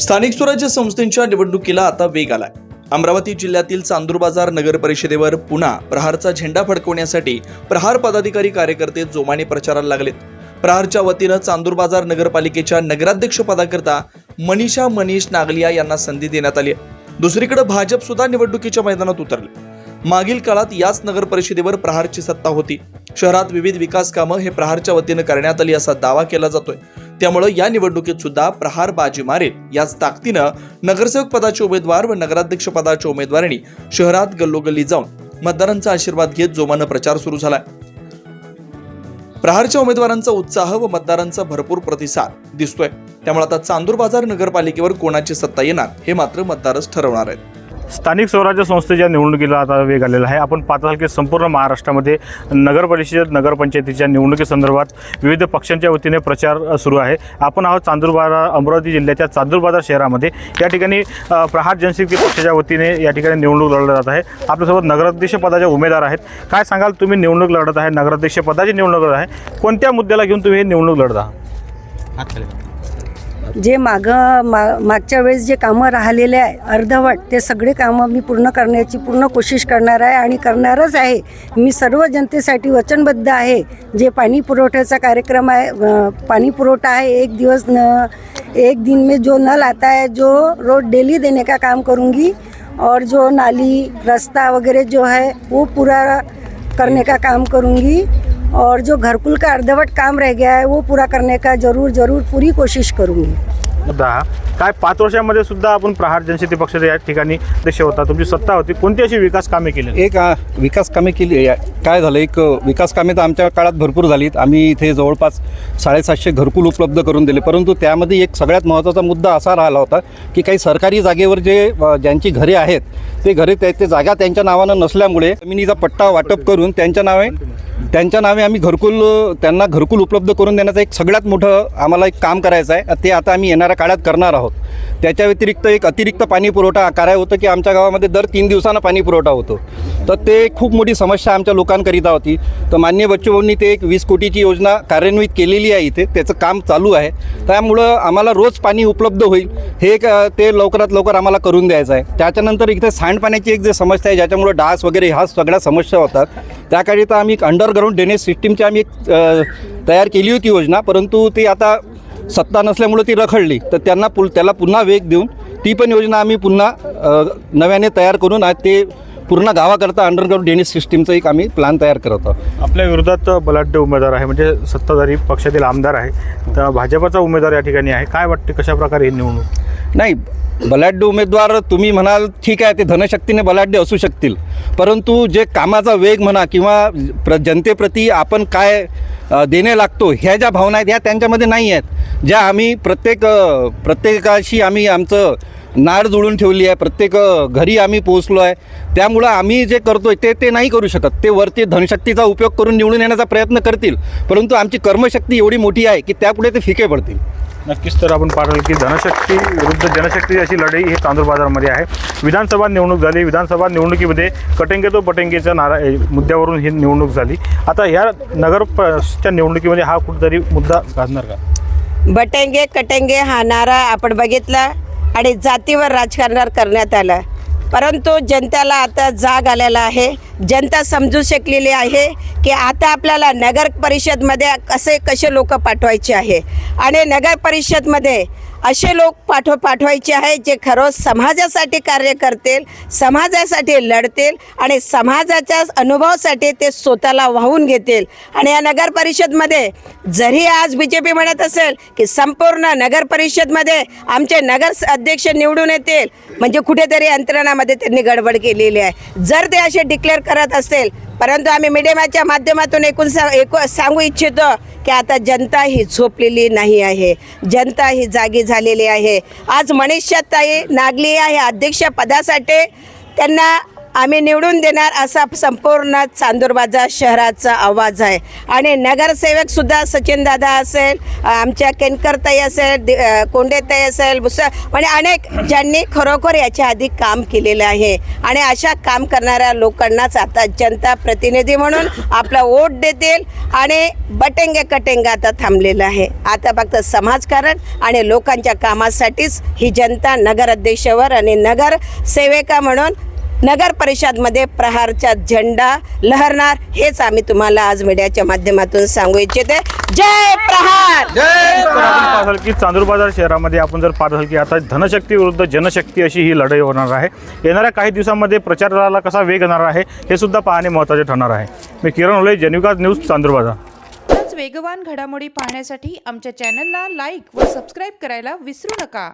स्थानिक स्वराज्य संस्थेच्या निवडणुकीला आता वेग आलाय. अमरावती जिल्ह्यातील चांदूर बाजार नगर परिषदेवर पुन्हा प्रहारचा झेंडा फडकवण्यासाठी प्रहार पदाधिकारी कार्यकर्ते जोमाने प्रचाराला लागलेत. प्रहारच्या वतीनं चांदूर बाजार नगरपालिकेच्या नगराध्यक्ष पदाकरता मनीषा मनीष नागलिया यांना संधी देण्यात आली आहे. दुसरीकडे भाजप सुद्धा निवडणुकीच्या मैदानात उतरले. मागील काळात याच नगर परिषदेवर प्रहारची सत्ता होती. शहरात विविध विकास कामं हे प्रहारच्या वतीनं करण्यात आली असा दावा केला जातोय. त्यामुळं या निवडणुकीत सुद्धा प्रहार बाजी मारेल. याच ताकदीनं नगरसेवक पदाचे उमेदवार व नगराध्यक्ष पदाच्या उमेदवारांनी शहरात गल्लोगल्ली जाऊन मतदारांचा आशीर्वाद घेत जोमानं प्रचार सुरू झालाय. प्रहारच्या उमेदवारांचा उत्साह व मतदारांचा भरपूर प्रतिसाद दिसतोय. त्यामुळे आता चांदूर बाजार नगरपालिकेवर कोणाची सत्ता येणार हे मात्र मतदारच ठरवणार आहेत. स्थानिक स्वराज्य संस्थेच्या निवडणुकीला आता वेग आलेला आहे. आपण पाहत की संपूर्ण महाराष्ट्रामध्ये नगर परिषद नगरपंचायतीच्या निवडणुकीसंदर्भात विविध पक्षांच्या वतीने प्रचार सुरू आहे. आपण आहोत चांदूरबाजार अमरावती जिल्ह्याच्या चांदूरबाजार शहरामध्ये. या ठिकाणी प्रहार जनशक्ती पक्षाच्या वतीने या ठिकाणी निवडणूक लढत जात आहे. आपल्यासोबत नगराध्यक्ष पदाच्या उमेदवार आहेत. काय सांगाल तुम्ही निवडणूक लढत आहे? नगराध्यक्ष पदाची निवडणूक लढत आहे. कोणत्या मुद्द्याला घेऊन तुम्ही ही निवडणूक लढत? आहात जे मागं मा मागच्या वेळेस जे कामं राहिलेले आहे अर्धवट ते सगळे कामं मी पूर्ण करण्याची पूर्ण कोशिश करणार आहे आणि करणारच आहे. मी सर्व जनतेसाठी वचनबद्ध आहे. जे पाणी पुरवठ्याचा कार्यक्रम आहे पाणी पुरवठा आहे एक दिवस न एक दिन में जो नल आता है जो रोड डेली देने का काम करूँगी और जो नाली रास्ता वगैरह जो है वो पूरा करने का काम करूँगी। और जो घरकुल का अर्धवट काम रह गया है वो पूरा करने का ज़रूर ज़रूर पूरी कोशिश करूँगी। काय पाच वर्षामध्ये सुद्धा आपण प्रहार जनशक्ती पक्षाचे या ठिकाणी अध्यक्ष होता. तुमची सत्ता होती. कोणती अशी विकास कामे केली एक विकास कामे केली काय झालं? एक विकास कामे तर आमच्या काळात भरपूर झालीत. आम्ही इथे जवळपास साडेसातशे घरकुल उपलब्ध करून दिले. परंतु त्यामध्ये एक सगळ्यात महत्त्वाचा मुद्दा असा राहिला होता की काही सरकारी जागेवर जे ज्यांची घरे आहेत ते घरे ते ते जागा त्यांच्या नावानं नसल्यामुळे जमिनीचा पट्टा वाटप करून त्यांच्या नावे त्यांच्या नावे आम्ही घरकुल त्यांना घरकुल उपलब्ध करून देण्याचं एक सगळ्यात मोठं आम्हाला एक काम करायचं आहे. ते आता आम्ही येणाऱ्या काळात करणार आहोत. त्याच्या व्यतिरिक्त एक अतिरिक्त पाणी पुरवठा काय होतं की आमच्या गावामध्ये दर तीन दिवसानं पाणी पुरवठा होतो. तर ते खूप मोठी समस्या आमच्या लोकांकरिता होती. तर मान्य बच्चूभाऊंनी ते एक वीस कोटीची योजना कार्यान्वित केलेली आहे इथे. त्याचं काम चालू आहे. त्यामुळं आम्हाला रोज पाणी उपलब्ध होईल. हे एक ते लवकरात लवकर आम्हाला करून द्यायचं आहे. त्याच्यानंतर इथे सांडपाण्याची एक जे समस्या आहे ज्याच्यामुळं डास वगैरे ह्या सगळ्या समस्या होतात. त्याकरिता आम्ही एक अंडरग्राऊंड ड्रेनेज सिस्टीमची आम्ही एक तयार केली होती योजना. परंतु ते आता सत्ता नसल्यामुळे ती रखडली. तर त्यांना पुल त्याला पुन्हा वेग देऊन ती पण योजना आम्ही पुन्हा नव्याने तयार करून आज ते पूर्ण गावाकरता अंडरग्राऊंड ड्रेनेज सिस्टीमचं एक आम्ही प्लॅन तयार करत आहोत. आपल्या विरोधात बलाढ्य उमेदवार आहे म्हणजे सत्ताधारी पक्षातील आमदार आहे. तर भाजपचा उमेदवार या ठिकाणी आहे. काय वाटते कशा प्रकारे ही निवडणूक? नाही बलाढ्य उमेदवार तुम्ही म्हणाल ठीक आहे ते धनशक्तीने बलाढ्य असू शकतील. परंतु जे कामाचा वेग म्हणा किंवा प्र जनतेप्रती आपण काय देणे लागतो ह्या ज्या भावना आहेत ह्या त्यांच्यामध्ये नाही आहेत. ज्या आम्ही प्रत्येक प्रत्येकाशी आम्ही आमचं नाड जुळून ठेवली आहे प्रत्येक घरी आम्ही पोहोचलो आहे. त्यामुळं आम्ही जे करतोय ते ते नाही करू शकत. ते वरती धनशक्तीचा उपयोग करून निवडून येण्याचा प्रयत्न करतील. परंतु आमची कर्मशक्ती एवढी मोठी आहे की त्यापुढे ते फिके पडतील. नक्कीच तर आपण पाहिलं की धनशक्ती विरुद्ध जनशक्ती अशी लढाई ही चांदूर बाजारमध्ये आहे. विधानसभा निवडणूक झाली. विधानसभा निवडणुकीमध्ये कटेंगे तो पटेंगेच्या नारा मुद्द्यावरून ही निवडणूक झाली. आता ह्या नगर प- च्या निवडणुकीमध्ये हा कुठेतरी मुद्दा गाजणार का? बटेंगे कटेंगे हा नारा आपण बघितला. आणि जातीवर राजकारण करण्यात आलं. परंतु जनतेला आता जाग आलेला आहे. जनता समजू शकलेली आहे की आता आपल्याला नगर परिषदमध्ये कसे कसे लोक पाठवायचे आहे. आणि नगर परिषदमध्ये असे लोक पाठव पाठवायचे आहे जे खरं समाजासाठी कार्य करतील समाजासाठी लढतील आणि समाजाच्या अनुभवासाठी ते स्वतःला वाहून घेतील. आणि या नगर परिषदमध्ये जरी आज बी जे पी म्हणत असेल की संपूर्ण नगर परिषदमध्ये आमचे नगर अध्यक्ष निवडून येतील म्हणजे कुठेतरी यंत्रणा यंत्रणामध्ये त्यांनी गडबड केलेली आहे. जर ते असे डिक्लेअर करत असेल परंतु आम्ही मीडियमाच्या माध्यमातून एकूण सा एकू सांगू इच्छितो की आता जनता ही झोपलेली नाही आहे. जनता ही जागी झालेली आहे. आज मनीषाताई नागली आहे अध्यक्ष पदासाठी त्यांना आम्ही निवडून देणार असा संपूर्ण चांदूरबाजार शहराचा आवाज आहे. आणि नगरसेवकसुद्धा सचिनदादा असेल आमच्या केनकरताई असेल दि- कोंडेताई असेल भुस म्हणजे अनेक ज्यांनी खरोखर याच्या आधी काम केलेलं आहे. आणि अशा काम करणाऱ्या लोकांनाच आता जनता प्रतिनिधी म्हणून आपला वोट देतील आणि बटेंगे कटेंगे आता थांबलेलं आहे. आता फक्त समाजकारण आणि लोकांच्या कामासाठीच ही जनता नगराध्यक्षावर आणि नगर सेविका म्हणून नगर परिषदमध्ये प्रहारचा झेंडा लहरणार हेच आम्ही तुम्हाला आज मीडियाच्या माध्यमातून सांगू इच्छिते. जय प्रहार! की चांदूर बाजार शहरामध्ये आपण जर पाहत असाल की आता धनशक्ती विरुद्ध जनशक्ती अशी ही लढाई होणार आहे. येणाऱ्या काही दिवसांमध्ये प्रचाराला कसा वेग येणार आहे हे सुद्धा पाहणे महत्त्वाचे ठरणार आहे. मी किरण होले जनिकाज न्यूज चांदूर बाजार. वेगवान घडामोडी पाहण्यासाठी आमच्या चॅनलला लाईक व सबस्क्राईब करायला विसरू नका.